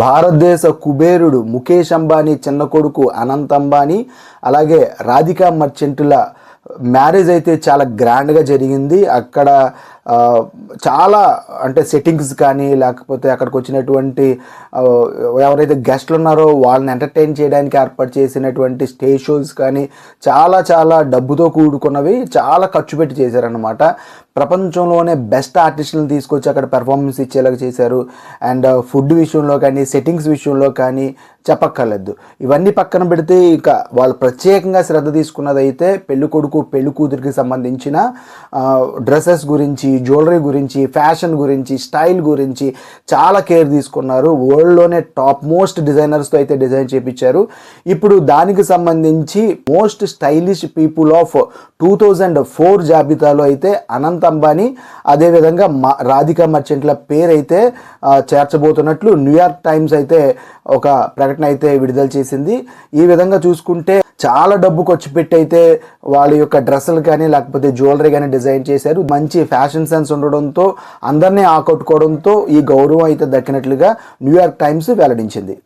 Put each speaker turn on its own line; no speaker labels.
భారతదేశ కుబేరుడు ముఖేష్ అంబానీ చిన్న కొడుకు అనంత్ అంబానీ అలాగే రాధికా మర్చెంటుల మ్యారేజ్ అయితే చాలా గ్రాండ్గా జరిగింది. అక్కడ చాలా అంటే సెట్టింగ్స్ కానీ లేకపోతే అక్కడికి వచ్చినటువంటి ఎవరైతే గెస్ట్లు ఉన్నారో వాళ్ళని ఎంటర్టైన్ చేయడానికి ఏర్పాటు చేసినటువంటి స్టేజ్ షోస్ కానీ చాలా చాలా డబ్బుతో కూడుకున్నవి చాలా ఖర్చు పెట్టి చేశారనమాట ప్రపంచంలోనే బెస్ట్ ఆర్టిస్టులను తీసుకొచ్చి అక్కడ పెర్ఫార్మెన్స్ ఇచ్చేలాగా చేశారు. అండ్ ఫుడ్ విషయంలో కానీ సెట్టింగ్స్ విషయంలో కానీ చెప్పక్కర్లేదు. ఇవన్నీ పక్కన పెడితే ఇక వాళ్ళు ప్రత్యేకంగా శ్రద్ధ తీసుకున్నది అయితే పెళ్ళి కూతురికి సంబంధించిన డ్రెస్సెస్ గురించి జ్యువెలరీ గురించి ఫ్యాషన్ గురించి స్టైల్ గురించి చాలా కేర్ తీసుకున్నారు. వరల్డ్లోనే టాప్ మోస్ట్ డిజైనర్స్తో అయితే డిజైన్ చేపించారు. ఇప్పుడు దానికి సంబంధించి most stylish people of two thousand four జాబితాలో అయితే అనంత్ అంబానీ అదేవిధంగా మా రాధికా మర్చెంట్ల పేరైతే చేర్చబోతున్నట్లు న్యూయార్క్ టైమ్స్ అయితే ఒక ప్రకటన అయితే విడుదల చేసింది. ఈ విధంగా చూసుకుంటే చాలా డబ్బు ఖర్చు పెట్టి అయితే వాళ్ళ యొక్క డ్రెస్సులు కానీ లేకపోతే జ్యువెలరీ కానీ డిజైన్ చేశారు. మంచి ఫ్యాషన్ సెన్స్ ఉండడంతో అందరినీ ఆకట్టుకోవడంతో ఈ గౌరవం అయితే దక్కినట్లుగా న్యూయార్క్ టైమ్స్ వెల్లడించింది.